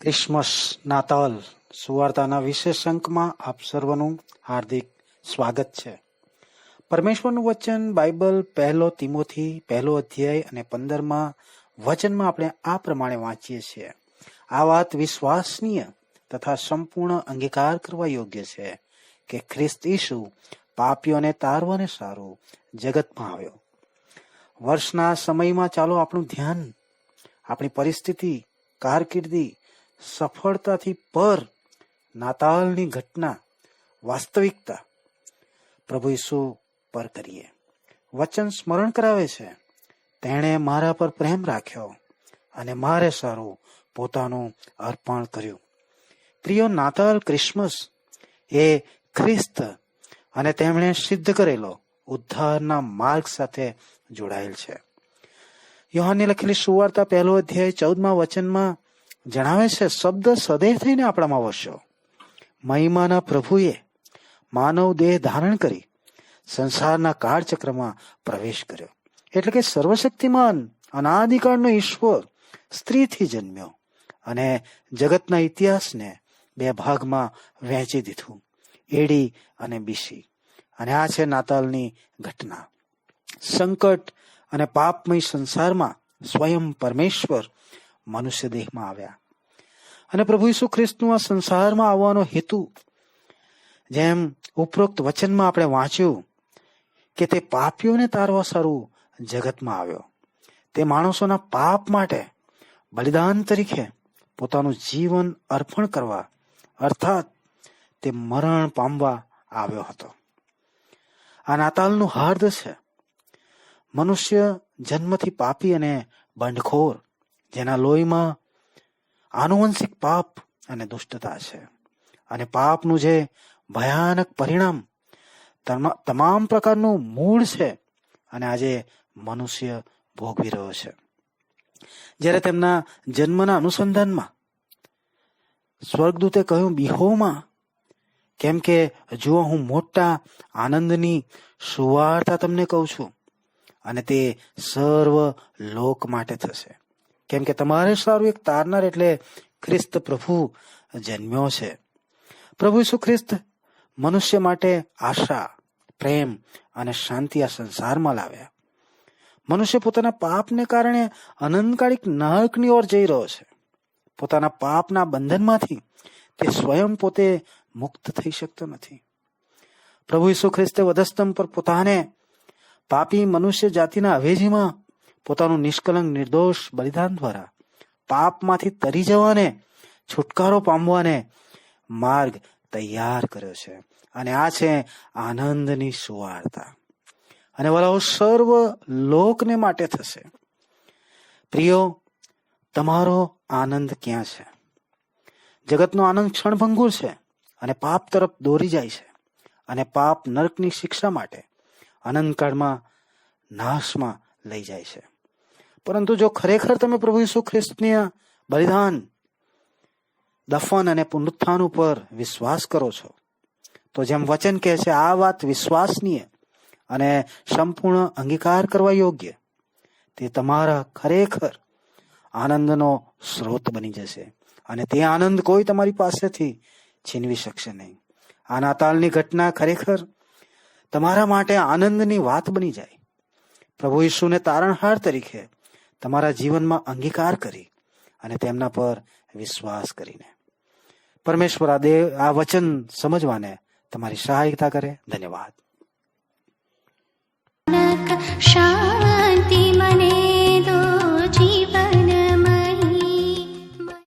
Christmas, નાતાલ સુવાર્તાના વિશેષ અંકમાં આપ સર્વનું હાર્દિક સ્વાગત છે. પરમેશ્વરનું વચન બાઇબલ પહેલો તિમોથી પહેલો અધ્યાય અને પંદરમાં વચનમાં આપણે આ પ્રમાણે વાંચીએ છીએ. આ વાત વિશ્વાસનીય તથા સંપૂર્ણ અંગીકાર કરવા યોગ્ય છે કે ખ્રિસ્ત ઈસુ પાપીઓને તારવાને સારું જગતમાં આવ્યો. વર્ષના સમયમાં ચાલો આપણું ધ્યાન, આપણી પરિસ્થિતિ, કારકિર્દી સફળતાથી પર નાતાલની ઘટના, વાસ્તવિકતા પ્રભુ ઈસુ પર કરીએ. વચન સ્મરણ કરાવે છે. તેણે મારા પર પ્રેમ રાખ્યો અને મારે સારું પોતાનું અર્પણ કર્યું. પ્રિય, નાતાલ ક્રિસમસ એ ખ્રિસ્ત અને તેમણે સિદ્ધ કરેલો ઉદ્ધારના માર્ગ સાથે જોડાયેલ છે. યોહાનની લખેલી સુવાર્તા પહેલો અધ્યાય ચૌદમાં વચનમાં જણાવે છે, શબ્દ સદૈવ થઈને આપણામાં વસ્યો. મહિમાના પ્રભુએ માનવ દેહ ધારણ કરી સંસારના કાળચક્રમાં પ્રવેશ કર્યો. એટલે કે સર્વશક્તિમાન, અનાદિકાળનો ઈશ્વર સ્ત્રીથી જન્મ્યો અને જગતના ઇતિહાસને બે ભાગમાં વહેંચી દીધું, એડી અને બીસી. અને આ છે નાતાલની ઘટના. સંકટ અને પાપમય સંસારમાં સ્વયં પરમેશ્વર મનુષ્ય દેહમાં આવ્યા. અને પ્રભુ ઈસુ ખ્રિસ્તનું આ સંસારમાં આવવાનો હેતુ, જેમ ઉપરોક્ત વચનમાં આપણે વાંચ્યું કે તે પાપીઓને તારવા સારું જગતમાં આવ્યો. તે માણસોના પાપ માટે બલિદાન તરીકે પોતાનું જીવન અર્પણ કરવા, અર્થાત તે મરણ પામવા આવ્યો હતો. આ નાતાલનું હાર્દ છે. મનુષ્ય જન્મથી પાપી અને બંડખોર જેના લોહીમાં આનુવંશિક પાપ અને દુષ્ટતા છે. અને પાપનું જે ભયાનક પરિણામ તમા- તમામ પ્રકારનું મૂળ છે અને આજે મનુષ્ય ભોગવી રહ્યો છે. જ્યારે તેમના જન્મના અનુસંધાનમાં સ્વર્ગદૂતે કહ્યું, બિહોમાં, કેમ કે જુઓ, હું મોટા આનંદની સુવાર્તા તમને કહું છું અને તે સર્વ લોક માટે થશે. કેમ કે તમારે સારું એક તારનાર એટલે ખ્રિસ્ત પ્રભુ જન્મ્યો છે. પ્રભુ ઈસુ ખ્રિસ્ત મનુષ્ય માટે આશા, પ્રેમ અને શાંતિ આ સંસારમાં લાવ્યા. મનુષ્ય પોતાના પાપને કારણે અનંતકાળિક નરકની ઓર જઈ રહ્યો છે. પોતાના પાપના બંધનમાંથી તે સ્વયં પોતે મુક્ત થઈ શકતો નથી. પ્રભુ ઈસુ ખ્રિસ્તે વધસ્તંભ પર પોતાને પાપી મનુષ્ય જાતિના અવેજીમાં પોતાનું નિષ્કલંક નિર્દોષ બલિદાન દ્વારા પાપમાંથી તરી જવાને, છુટકારો પામવાને માર્ગ તૈયાર કર્યો છે. અને આ છે આનંદની સુવાર્તા. અને વલાઓ, સર્વ લોકને માટે થશે. પ્રિયો, તમારો આનંદ ક્યાં છે? જગતનો આનંદ ક્ષણભંગુર છે અને પાપ તરફ દોરી જાય છે. અને પાપ નર્કની શિક્ષા માટે અનંતકાળમાં નાશમાં લઈ જાય છે. પરંતુ જો ખરેખર તમે પ્રભુ ઈસુ ખ્રિસ્તની બલિદાન, દફન અને પુનરુત્થાન ઉપર વિશ્વાસ કરો છો, તો જેમ વચન કહે છે, આ વાત વિશ્વાસનીય અને સંપૂર્ણ અંગીકાર કરવા યોગ્ય. તે તમારા ખરેખર આનંદનો સ્રોત બની જશે અને તે આનંદ કોઈ તમારી પાસેથી છીનવી શકશે નહીં. આ નાતાલની ઘટના ખરેખર તમારા માટે આનંદની વાત બની જાય. પ્રભુ ઈસુને તારણહાર તરીકે તમારા જીવનમાં અંગીકાર કરી અને તેમના પર વિશ્વાસ કરીને. પરમેશ્વર આ દેવ આ વચન સમજવાને તમારી સહાયતા કરે. ધન્યવાદ. શાણ